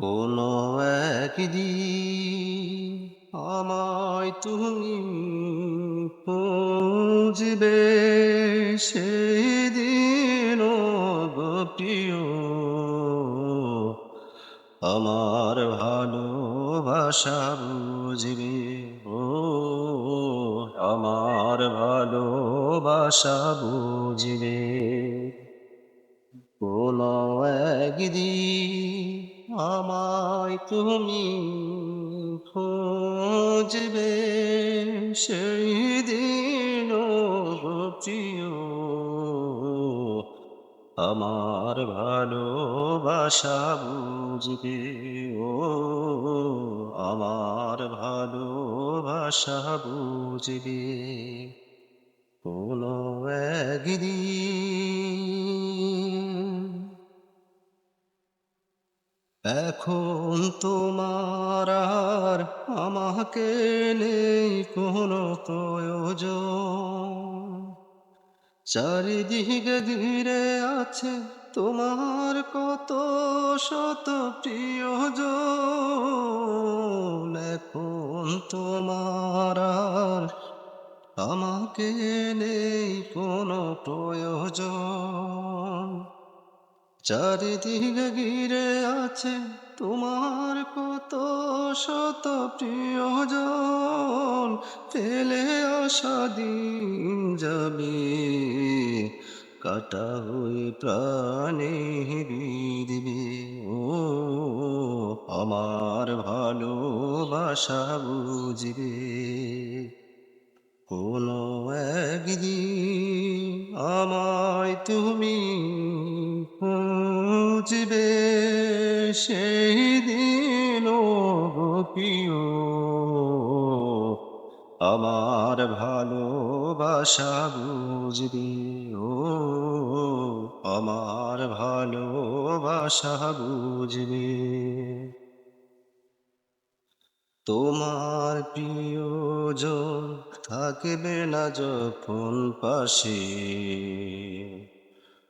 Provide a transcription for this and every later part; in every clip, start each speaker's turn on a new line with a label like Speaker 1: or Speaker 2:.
Speaker 1: কোনো একদিন আমায় তুমি খুঁজবে সেই দিন প্রিয়। আমার ভালোবাসা বুঝবে ও, আমার ভালোবাসা বুঝবে। কোনো একদিন আমায় তুমি খুঁজবে সেই দিন প্রিয়। আমার ভালোবাসা বুঝবে ও, আমার ভালোবাসা বুঝবে। কোনো একদিন এখন তোমার আর আমাকে নেই কোনো প্রয়োজন। চারিদিকে ঘিরে আছে তোমার কত শত প্রিয়জন। এখন তোমার আর আমাকে নেই কোনো প্রয়োজন। চারিদিকে ঘিরে আছে তোমার কত শত প্রিয়জন। ফেলে আসা দিন যাবে, কাটা হয়ে প্রাণে দিবে ও, আমার ভালোবাসা বুঝবে। কোনো একদিন আমায় তুমি খুঁজবে সেই দিন প্রিয়। আমার ভালোবাসা বুঝবে, ও আমার ভালোবাসা বুঝবে। তোমার প্রিয়জন থাকবে না যখন পাশে।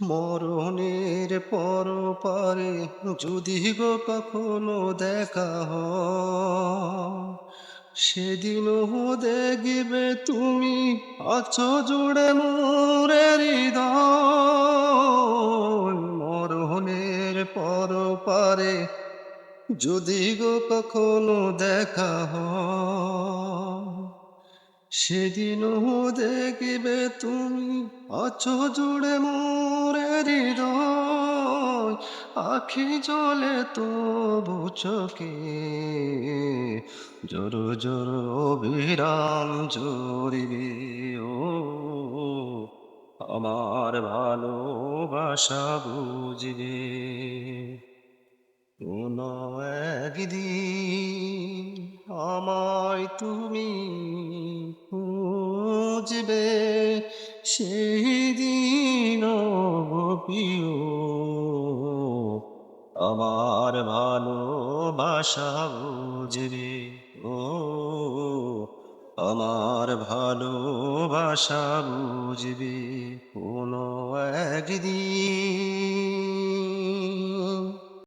Speaker 1: মরণের পর পারে যদি গো কখনো দেখা হয় সেদিনও দেখবে তুমি আছো জুড়ে মোরে হৃদয়। মরণের পর পারে যদি গো কখনো দেখা হয় সেদিনও দেখবে তুমি, আছো জুড়ে মোরে হৃদয়। আখি জলে তো চোখে জোর জোর অবিরাম জোরিবে ও, আমার ভালোবাসা বুঝবে কোনো একদিন আমায় তুমি খুঁজবে সেদিন দিন প্রিয়। আমার ভালোবাসা বুঝবে ও আমার ভালোবাসা বুঝবে। কোনো একদিন